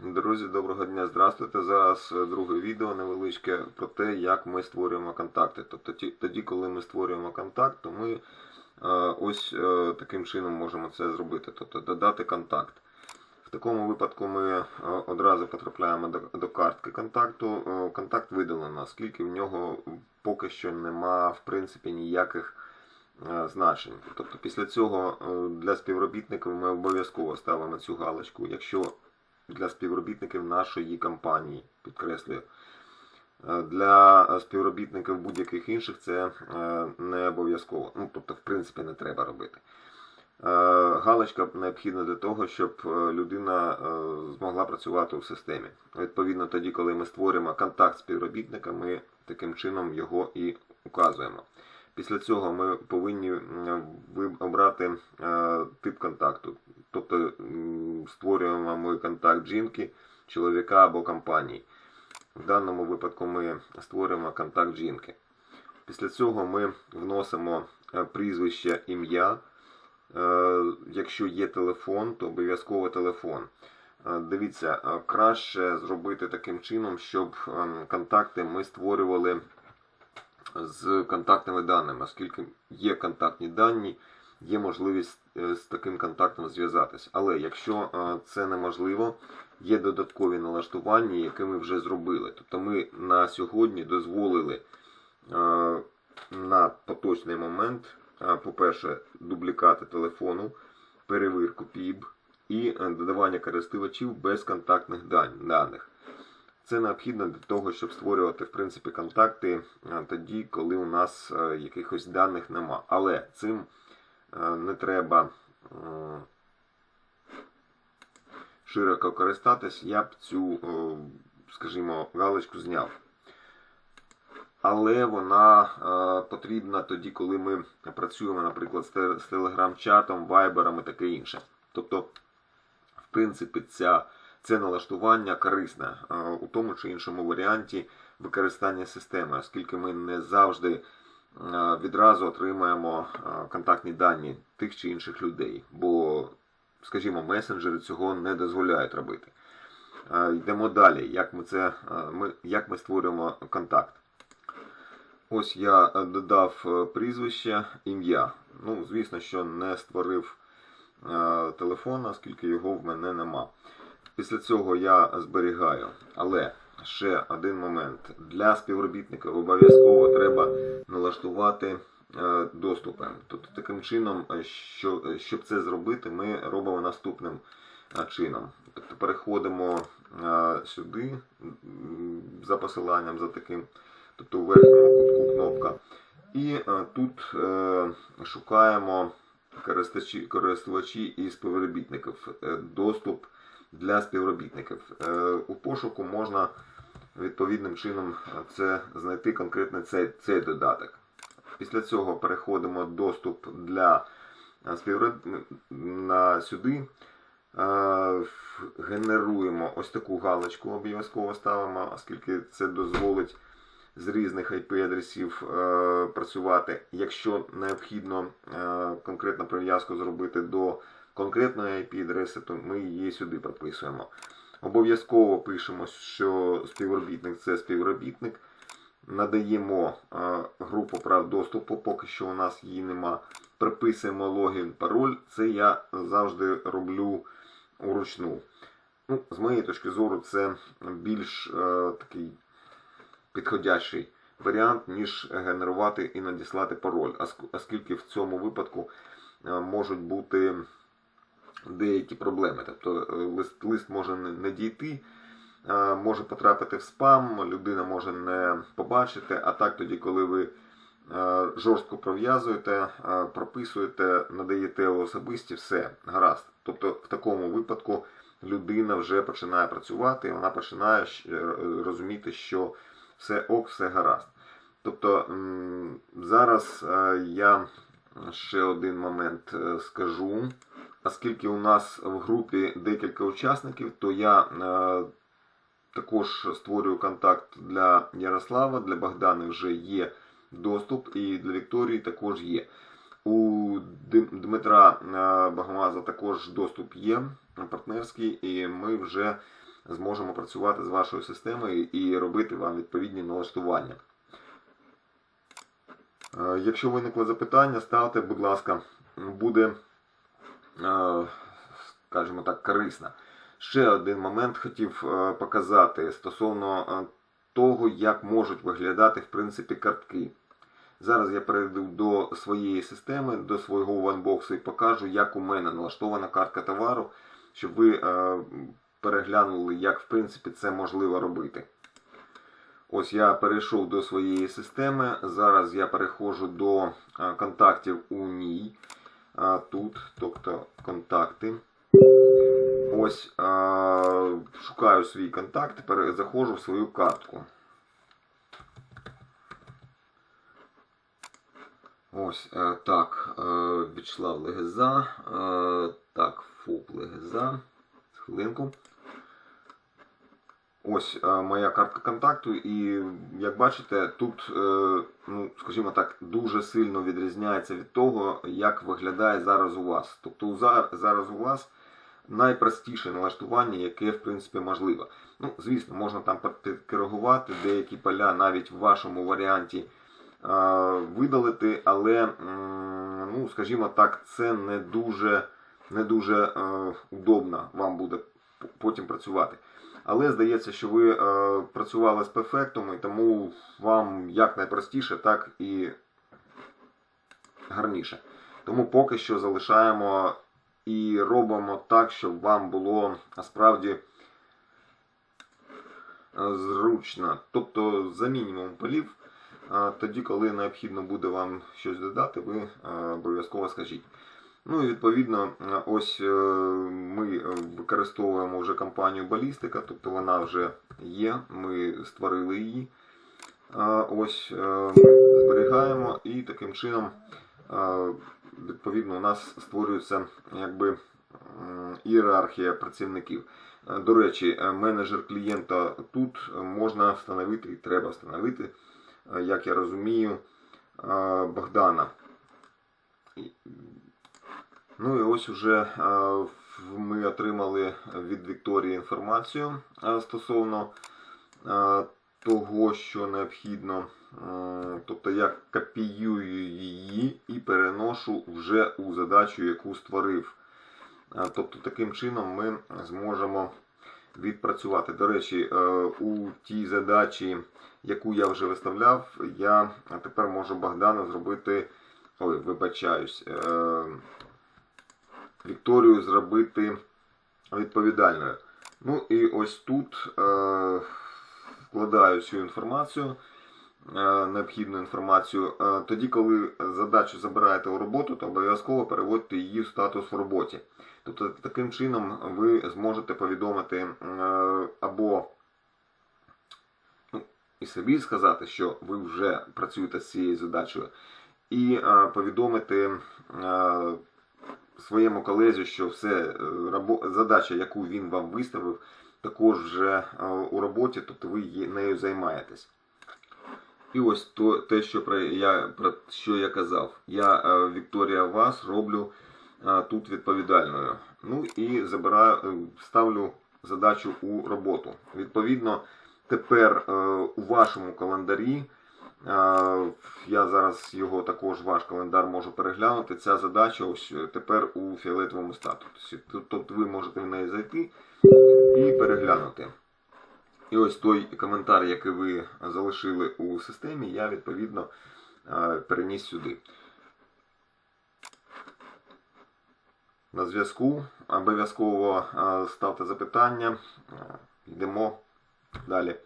Друзі, доброго дня, здравствуйте. Зараз е, друге відео невеличке про те, як ми створюємо контакти. Тобто тоді, коли ми створюємо контакт, то ми е, ось е, таким чином можемо це зробити, тобто додати контакт. В такому випадку ми одразу потрапляємо до, картки контакту. Контакт видалено, оскільки в нього поки що нема в принципі ніяких значень. Тобто після цього для співробітників ми обов'язково ставимо цю галочку, якщо для співробітників нашої компанії, підкреслюю. Е, Для співробітників будь-яких інших це е, не обов'язково. Ну, тобто, в принципі, не треба робити. Е, Галочка необхідна для того, щоб людина змогла працювати у системі. Відповідно, тоді, коли ми створюємо контакт з співробітником, ми таким чином його і указуємо. Після цього ми повинні обрати е, тип контакту. Тобто створюємо ми контакт жінки, чоловіка або компанії. В даному випадку ми створюємо контакт жінки. Після цього ми вносимо е, прізвище, ім'я. Е, Якщо є телефон, то обов'язково телефон. Дивіться, краще зробити таким чином, щоб ем, контакти ми створювали з контактними даними, оскільки є контактні дані, є можливість е, з таким контактом зв'язатись. Але якщо е, це неможливо, є додаткові налаштування, які ми вже зробили. Тобто ми на сьогодні дозволили е, на поточний момент, по-перше, дублікати телефону, перевірку ПІБ і додавання користувачів без контактних даних. Це необхідно для того, щоб створювати в принципі контакти тоді, коли у нас е, якихось даних нема. Але цим е, не треба е, широко користатись. Я б цю, скажімо, галочку зняв. Але вона потрібна тоді, коли ми працюємо, наприклад, з телеграм-чатом, вайбером і таке інше. Тобто, в принципі, ця, це налаштування корисне е, у тому чи іншому варіанті використання системи, оскільки ми не завжди е, відразу отримаємо е, контактні дані тих чи інших людей, бо, скажімо, месенджери цього не дозволяють робити. Йдемо далі, як ми, це, як ми створюємо контакт. Ось я додав прізвище, ім'я. Ну, звісно, що не створив телефон, оскільки його в мене нема. Після цього я зберігаю. Але ще один момент. Для співробітників обов'язково треба налаштувати е, доступи. Тобто таким чином, е, що, е, щоб це зробити, ми робимо наступним чином. Тобто переходимо сюди за посиланням за таким, тобто у верхньому кутку кнопка. І тут шукаємо користувачі, і співробітників. Доступ для співробітників. Е, У пошуку можна відповідним чином це знайти конкретно цей, цей додаток. Після цього переходимо доступ для е, співробітників на сюди. Е, Генеруємо ось таку галочку, обов'язково ставимо, оскільки це дозволить з різних IP-адресів працювати. Якщо необхідно конкретну прив'язку зробити до конкретної IP-адреси, то ми її сюди прописуємо. Обов'язково пишемо, що співробітник це співробітник. Надаємо групу прав доступу, поки що у нас її нема. Приписуємо логін, пароль. Це я завжди роблю уручну. Ну, з моєї точки зору, це більш е, такий підходящий варіант, ніж генерувати і надіслати пароль, оскільки в цьому випадку е, можуть бути деякі проблеми. Тобто е, лист, лист може не, дійти, е, може потрапити в спам, людина може не побачити, а так тоді, коли ви е, жорстко пров'язуєте, прописуєте, надаєте особисті, все, гаразд. Тобто в такому випадку людина вже починає працювати, вона починає розуміти, що все ок, все гаразд. Тобто зараз я ще один момент скажу. Оскільки у нас в групі декілька учасників, то я е, також створюю контакт для Ярослава, для Богдани вже є доступ, і для Вікторії також є. У Дмитра е, Багамаза також доступ є партнерський, і ми вже зможемо працювати з вашою системою і робити вам відповідні налаштування. Е, Якщо виникли запитання, ставте, будь ласка, буде, скажімо так, корисно. Ще один момент хотів е, показати стосовно е, того, як можуть виглядати в принципі картки. Зараз я перейду до своєї системи, до свого ванбоксу і покажу, як у мене налаштована картка товару, щоб ви е, переглянули, як в принципі це можливо робити. Ось я перейшов до своєї системи. Зараз я переходжу до е, контактів у ній. Е, Тут, тобто контакти. Ось а, шукаю свій контакт, тепер заходжу в свою картку. Ось а, так. Е, Вячеслав Легеза. А, так, ФОП Легеза. Хвилинку. Ось е, моя картка контакту, і як бачите, тут, е, ну, скажімо так, дуже сильно відрізняється від того, як виглядає зараз у вас. Тобто зараз у вас найпростіше налаштування, яке в принципі можливо. Ну, звісно, можна там підкоригувати деякі поля навіть в вашому варіанті е, видалити, але, ну, скажімо так, це не дуже, не дуже удобно вам буде потім працювати. Але здається, що ви е, працювали з перфектом, і тому вам як найпростіше, так і гарніше. Тому поки що залишаємо і робимо так, щоб вам було насправді е, зручно. Тобто за мінімум полів, е, тоді, коли необхідно буде вам щось додати, ви е, обов'язково скажіть. Ну і відповідно, е, ось е, ми використовуємо вже компанію Балістика, тобто вона вже є, ми створили її. Е, Ось е, зберігаємо і таким чином, е, відповідно, у нас створюється якби ієрархія працівників. Е, До речі, е, менеджер клієнта тут можна встановити і треба встановити, е, як я розумію, е, Богдана. Ну і ось уже е, ми отримали від Вікторії інформацію е, стосовно е, того, що необхідно. Тобто я копіюю її і переношу вже у задачу, яку створив. Тобто таким чином ми зможемо відпрацювати. До речі, у тій задачі, яку я вже виставляв, я тепер можу Богдану зробити. Ой, вибачаюсь. Вікторію зробити відповідальною. Ну і ось тут е, вкладаю цю інформацію, е, необхідну інформацію. Е, тоді, коли задачу забираєте у роботу, то обов'язково переводьте її в статус в роботі. Тобто таким чином ви зможете повідомити е, або ну, і собі сказати, що ви вже працюєте з цією задачею, і е, повідомити. Е, своєму колезі, що все е, задача, яку він вам виставив, також вже е, у роботі, тобто ви нею займаєтесь. І ось то, те, що про я, про що я казав. Я е, Вікторія вас роблю тут відповідальною. Ну і забираю, ставлю задачу у роботу. Відповідно, тепер у вашому календарі. Е, Я зараз його також ваш календар можу переглянути. Ця задача ось е, тепер у фіолетовому статусі. Тобто ви можете в неї зайти і переглянути. І ось той коментар, який ви залишили у системі, я відповідно е, переніс сюди. На зв'язку обов'язково ставте запитання. Йдемо далі.